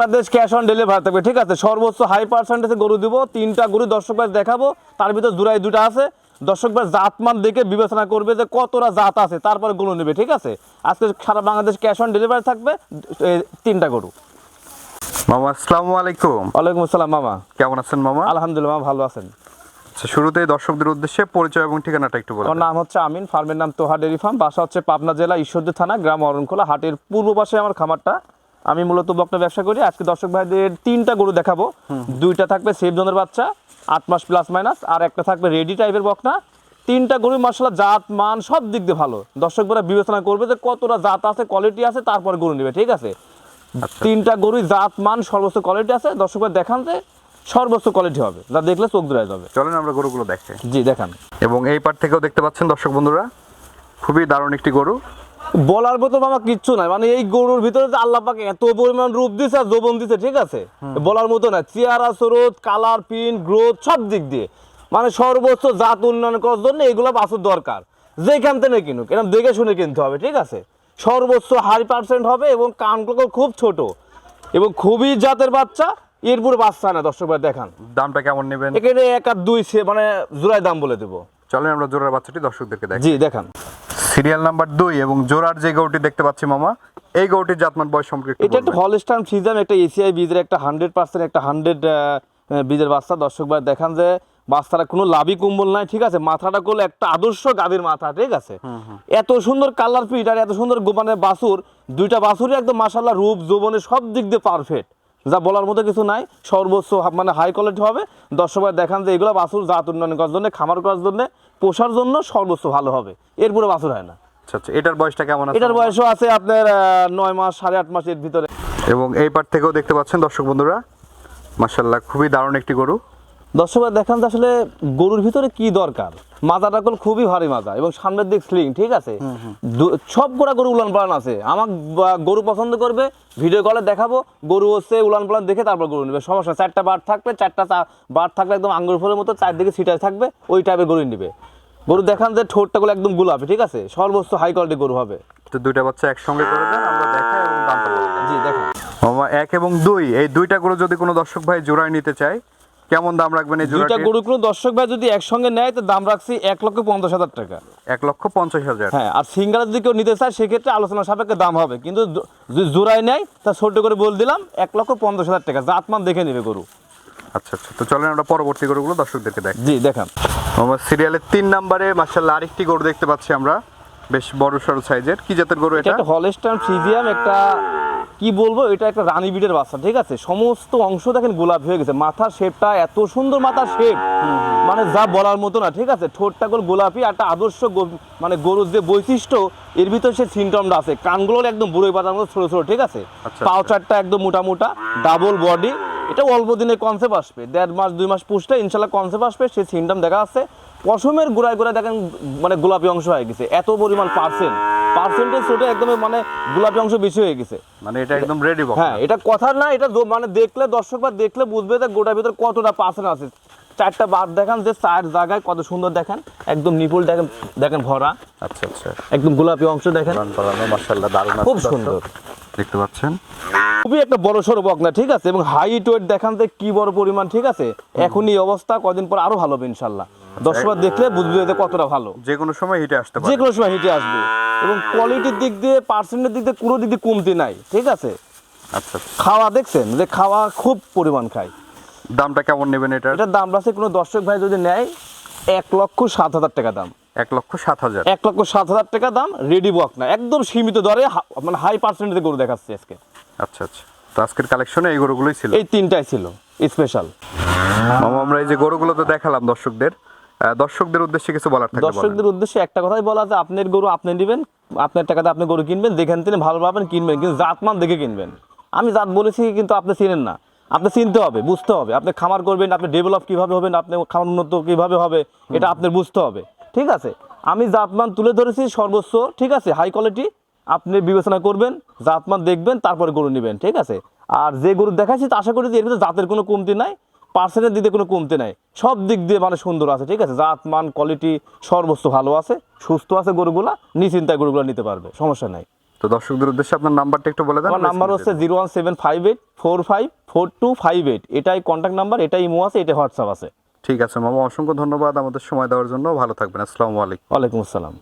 Bangladesh cash on delivery থাকবে ঠিক আছে? সর্বোচ্চ হাই পার্সেন্টেজে গরু দিব তিনটা গরু দর্শক ভাই দেখাবো তার ভিতর জুড়াই দুটা আছে। দর্শক ভাই জাতমান দেখে বিবেচনা করবে যে কতটা জাত আছে তারপরে গরু নেবে ঠিক আছে? আজকে সারা বাংলাদেশ ক্যাশ অন ডেলিভারি থাকবে তিনটা গরু। মামা আসসালামু আলাইকুম। ওয়ালাইকুম আসসালাম মামা। কেমন আছেন মামা? আলহামদুলিল্লাহ মামা ভালো আছেন। আচ্ছা শুরুতেই দর্শকদের উদ্দেশ্যে পরিচয় এবং ঠিকানাটা একটু আমার বলুন নাম হচ্ছে আমিন ফার্মের নাম তোহা ডেরি ফার্ম বাসা হচ্ছে পাবনা জেলা ঈশ্বরদী থানা গ্রাম অরণখোলা হাটের পূর্ব পাশে আমার খামারটা। আমি মূলত বকনা ব্যবসা করি। আজকে দর্শক ভাইদের তিনটা গরু দেখাবো। দুইটা থাকবে সেফ জোনের বাচ্চা আট মাস প্লাস মাইনাস আর একটা থাকবে রেডি টাইপের বকনা। তিনটা গরু মশলা জাত মান সব দিক দিয়ে ভালো। দর্শক ভাইরা বিবেচনা করবে যে কতটা জাত আছে কোয়ালিটি আছে তারপর গরু নেবে ঠিক আছে? তিনটা গরুই জাত মান সর্বোচ্চ কোয়ালিটি আছে। দর্শক ভাই দেখান যে সর্বোচ্চ কোয়ালিটি হবে। যা দেখলে চোখ জোড়ায় যাবে। চলেন আমরা গরুগুলো দেখে জি দেখান। এবং এই পার থেকেও দেখতে পাচ্ছেন দর্শক বন্ধুরা খুবই দারুণ একটি গরু। বলার মতো বাবা কিচ্ছু নাই। মানে এই গরুর ভিতরে যে আল্লাহ পাকে এত পরিমাণ রূপ দিছে আর যৌবন দিছে ঠিক আছে? বলার মতো না চেয়ারা স্রোত কালার প্রিন্ট গ্রোথ সব দিক দিয়ে। মানে সর্বোচ্চ জাত উন্নয়ন করার জন্য এগুলো বাছুর দরকার। যেখান থেকে কিনুক এরকম দেখে শুনে কিনতে হবে ঠিক আছে? সর্বোচ্চ হাই পার্সেন্ট হবে এবং কানগুলো খুব ছোট। এবং খুবই জাতের বাচ্চা এরপরে বাচ্চা না দর্শক ভাই দেখান। দামটা কেমন নেবেন? এখানে এক আর দুই সে মানে জোড়ায় দাম বলে দেবো। চলেন আমরা জোড়ার বাচ্চাটি দর্শকদেরকে দেখি জি দেখান। সিরিয়াল নাম্বার দুই এবং জোড়ার যে গরুটি দেখতে পাচ্ছি মামা এই গরুটির জাতমান বয়স সম্পর্কে এটা একটা বলবেন। হলস্টাইন ফ্রিজাম একটা এসিআই বীজের একটা হান্ড্রেড পার্সেন্ট একটা হান্ড্রেড বীজের বাচ্চা। দর্শক ভাই দেখান যে বাচ্চারা কোনো লাভি কুম্বল নাই ঠিক আছে? মাথাটা করলে একটা আদর্শ গাভীর মাথা ঠিক আছে? এত সুন্দর কালার পিট আর এত সুন্দর গো- মানে বাছুর দুইটা বাছুরই একদম মাসাল্লাহ রূপ যৌবনে সব দিক দিয়ে পারফেক্ট যা বলার মতো কিছু নাই। সর্বোচ্চ মানে হাই কোয়ালিটি হবে। দর্শক ভাই দেখান যে এগুলো বাছুর জাত উন্নয়ন করার জন্য খামার করার জন্য পোষার জন্য সর্বোচ্চ ভালো হবে। এরপরে বাছুর হয় না। আচ্ছা আচ্ছা এটার বয়সটা কেমন আছে? এটার বয়সও আছে আপনার নয় মাস সাড়ে আট মাসের ভিতরে। এবং এই পার থেকেও দেখতে পাচ্ছেন দর্শক বন্ধুরা মাশাল্লাহ খুবই দারুণ একটি গরু। দর্শকরা দেখান যে আসলে গরুর ভিতরে কি দরকার? মাজাটা কল খুবই ভারী মাজা এবং সামনের দিক স্লিং ঠিক আছে? সব গোড়া গরু উলান পালান আছে। আমার গরু পছন্দ করবে ভিডিও কলে দেখাবো গরু হচ্ছে উলান পালান দেখে তারপর গরু নেবে সমস্যা চারটা বার থাকবে চারটা বার থাকলে একদম আঙ্গুর ফলের মতো চারদিকে ছিটায় থাকবে ওই টাইপের গরু নিবে। গরু দেখান যে ঠোঁটটা গুলো একদম গোলাপি ঠিক আছে? সর্বোচ্চ হাই কোয়ালিটি গরু হবে। তো দুইটা বাচ্চা একসঙ্গে করে দেন আমরা দেখাই এবং দেন জি দেখেন। এক এবং দুই এই দুইটা গরু যদি কোনো দর্শক ভাই জোড়ায় নিতে চায় কেমন দাম রাখবেন এই জোড়াটি গরু কোনো দর্শক ভাই যদি একসঙ্গে নেয় তো দাম রাখছি এক লক্ষ পঞ্চাশ হাজার টাকা। এক লক্ষ পঞ্চাশ হাজার। হ্যাঁ আর সিঙ্গার যদি কেউ নিতে চায় সেক্ষেত্রে আলোচনা সাপেক্ষে দাম হবে। কিন্তু যদি জোড়ায় নেয় তা ছোট করে বলে দিলাম এক লক্ষ পঞ্চাশ হাজার টাকা। জাতমান দেখে নেবে গরু। আচ্ছা আচ্ছা। তো চলেন আমরা পরবর্তী গরুগুলো দর্শকদেরকে দেখ জি দেখান। আমার সিরিয়ালের তিন নম্বরে মার্শাল্লাহ আরেকটি গরু দেখতে পাচ্ছি আমরা। বেশ বড় সড়ো সাইজের। কি জাতের গরু এটা হলস্টাইন ফ্রিজিয়াম একটা কি বলব এটা একটা রানী বিটের বাচ্চা ঠিক আছে? সমস্ত অংশ দেখেন গোলাপি হয়ে গেছে। মাথার শেপটা এত সুন্দর মাথার শেপ মানে যা বলার মতো না ঠিক আছে? ঠোঁটটা গোল গোলাপি একটা আদর্শ মানে গরুর যে বৈশিষ্ট্য এর ভিতরে সে সিমটমটা আছে। কানগুলো একদম বুড়োই পাতার মতো ছোট ছোট ঠিক আছে? আচ্ছা, পাও আচ্ছা। একদম মোটা মোটা ডাবল বডি এটা অল্প দিনে কনসেপ্ট আসবে। দেড় মাস দুই মাস পুষলে ইনশাল্লাহ কনসেপ্ট আসবে সেই সিনটম দেখা যাচ্ছে। পশমের গোড়ায় গোড়ায় দেখেন মানে গোলাপি অংশ হয়ে গেছে। এত পরিমাণ পার্সেন্ট পার্সেন্টেজ ছোট একদম মানে গোলাপি অংশ বেশি হয়ে গেছে। মানে এটা একদম রেডি হ্যাঁ এটা কথা না এটা মানে দেখলে দর্শক বা দেখলে বুঝবে যে গোটার ভিতরে কতটা পার্সেন্ট আছে। চারটা বার দেখান যে চার জায়গায় কত সুন্দর দেখেন। একদম নিপুল দেখেন দেখেন ভরা। আচ্ছা আচ্ছা। একদম গোলাপি অংশ দেখেন। মার্শাল্লাহ দারুণ খুব সুন্দর। দেখতে পাচ্ছেন? খুবই একটা বড় সড়ো বকনা ঠিক আছে? এবং হাইট ওয়েট দেখান যে কি বড় পরিমাণ ঠিক আছে? এখন এই অবস্থা কদিন পর আরও ভালো হবে ইনশাল্লাহ দর্শক দেখলে বুঝবে যে কতটা ভালো। যে কোনো সময় হিটে আসতে যে কোনো সময় হিটে আসবে। এবং কোয়ালিটির দিক দিয়ে পার্সেন্টের দিক দিয়ে কোনো দিক দিয়ে কমতি নাই ঠিক আছে? আচ্ছা। খাওয়া দেখছেন? যে খাওয়া খুব পরিমাণ খায়। দামটা কেমন নেবেন এটার? এটার দাম আছে কোনো দর্শক ভাই যদি নেয় এক লক্ষ সাত হাজার টাকা দাম। এক লক্ষ সাত হাজার। এক লক্ষ সাত হাজার টাকা দাম রেডি বক না। একদম সীমিত দরে মানে হাই পার্সেন্টেজে গরু দেখাচ্ছে আজকে। আচ্ছা আচ্ছা। তো আজকের কালেকশনে এই গরুগুলোই ছিল? এই তিনটাই ছিল স্পেশাল আমরা এই যে গরুগুলো তো দেখালাম দর্শকদের। দর্শকদের উদ্দেশ্যে কিছু বলার বলেন। দর্শকদের উদ্দেশ্যে একটা কথাই বলা যে আপনার গরু আপনি নেবেন, আপনার টাকাতে আপনি গরু কিনবেন, যেখান থেকে ভালো পাবেন কিনবেন, কিন্তু জাতমান দেখে কিনবেন। আমি জাত বলেছি কিন্তু আপনি চিনেন না। আপনি চিনতে হবে, বুঝতে হবে। আপনি খামার করবেন, আপনি ডেভেলপ কীভাবে হবেন, আপনি খামার উন্নত কীভাবে হবে, এটা আপনার বুঝতে হবে। ঠিক আছে? আমি জাতমান তুলে ধরেছি সর্বোচ্চ, ঠিক আছে? হাই কোয়ালিটি আপনি বিবেচনা করবেন, জাতমান দেখবেন, তারপরে গরু নেবেন, ঠিক আছে? আর যে গরু দেখাচ্ছি তা আশা করি যে এর ভিতরে জাতের কোনো কমতি নাই। পার্সেন্টের দিকে কোনো কমতে নাই। সব দিক দিয়ে মানে সুন্দর আছে ঠিক আছে? জাত মান কোয়ালিটি সর্বোচ্চ ভালো আছে সুস্থ আছে গরুগুলা নিশ্চিন্তায় গরুগুলো নিতে পারবে সমস্যা নাই। তো দর্শকদের উদ্দেশ্যে আপনার নাম্বারটা একটু বলে দেন আমার নাম্বার হচ্ছে zero one seven five eight four five four two five eight এটাই কন্ট্যাক্ট নাম্বার এটাই ইমো আছে এটা হোয়াটসঅ্যাপ আছে। ঠিক আছে মামা অসংখ্য ধন্যবাদ আমাদের সময় দেওয়ার জন্য। ভালো থাকবেন আসসালামু আলাইকুম। ওয়ালাইকুম আসসালাম।